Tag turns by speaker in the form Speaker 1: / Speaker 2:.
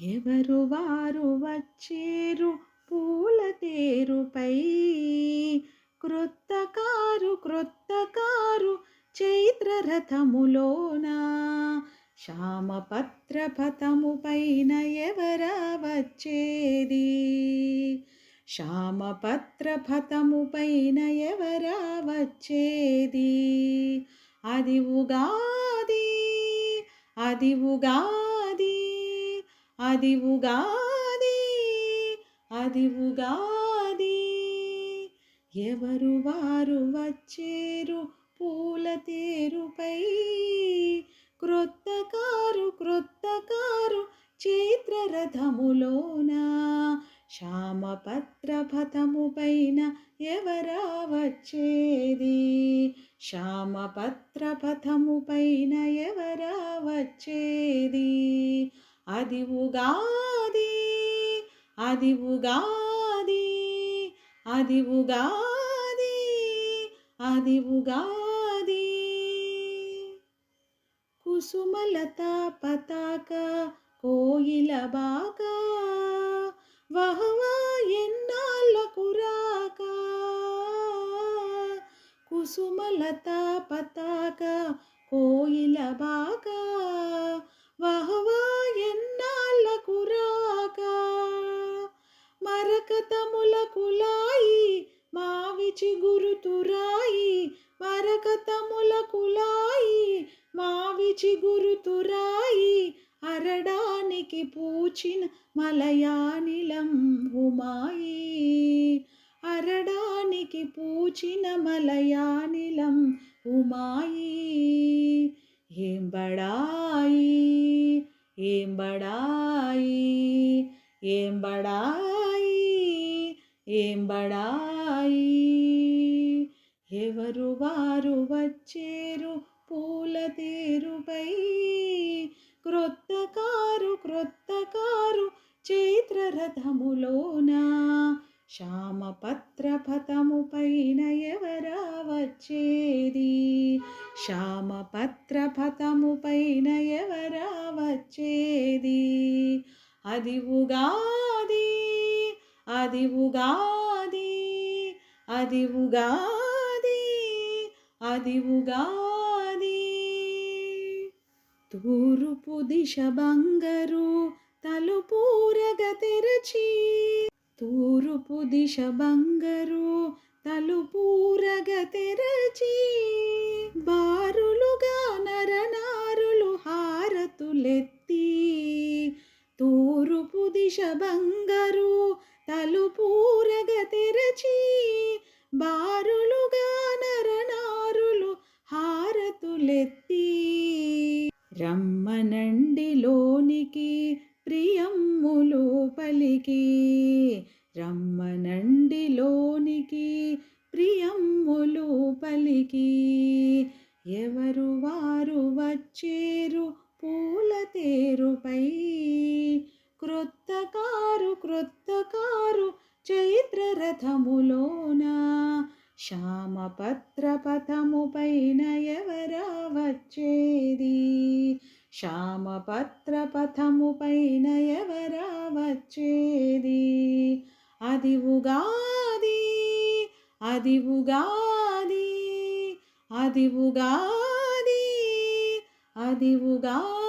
Speaker 1: ఎవరు వారు వచ్చేరు పూల తేరుపై. క్రొత్త కారు క్రొత్త కారు చైత్ర రథములోన శ్యామపత్ర పథము పైన ఎవరా వచ్చేది? శ్యామపత్ర పథము పైన ఎవరా వచ్చేది? అది ఉగాది అది ఉగాది. అది ఉగాది అది ఉగాది ఎవరు వారు వచ్చేరు పూల తేరుపై? క్రొత్త కారు క్రొత్త కారు చైత్ర రథములోన శ్యామపత్ర పథము పైన ఎవరా వచ్చేది? శ్యామపత్ర పథము పైన ఎవరా వచ్చేది? అది ఉగాది అది ఉగాది అది ఉగాది అది ఉగాది. కుసుమలత పతాక కోయిల బాక వహవా ఎన్నాళ్ళకు రాక కుసుమలత పతాక కోయిల బాక వహవా మరకతముల కులాయి మావిచి గురుతురాయి అరడానికి పూచిన మలయానిలం ఉమాయి. అరడానికి పూచిన మలయానిలం ఉమాయి. ఏం బడాయి ఏం బడాయి ఏం బడాయి ఏం బడాయి. ఎవరు వారు వచ్చేరు పూల తేరుపై. క్రొత్త కారు క్రొత్త కారు చైత్ర రథములోన శ్యామపత్ర పథము పైన ఎవరా వచ్చేది? శ్యామపత్ర పథము పైన ఎవరా వచ్చేది? అది ఉగాది అది ఉగాది అది ఉగాది. ఉగాది ఉగాది తూర్పు దిశ బంగరు తలుపూరగ తెరచి. తూర్పు దిశ బంగరు తలుపూరగ తెరచి. బారులుగా నరనారులు హారతులెత్తి. తూర్పు దిశ బంగరు తలుపూరగ తెరచి. బారులుగా హారతులెత్తి రమ్మనండి లోనికి ప్రియమ్ములు పలికి. రమ్మనండి లోనికి ప్రియమ్ములు పలికి. ఎవరు వారు వచ్చేరు పూల తేరుపై. క్రొత్త కారు క్రొత్త కారు చైత్ర రథములోనా. శ్యామపత్ర పథము ఎవరా వచ్చేది శ్యామపత్ర ఎవరా వచ్చేది అది ఉగాది అది ఉగాది అది ఉగాది అది ఉగాది.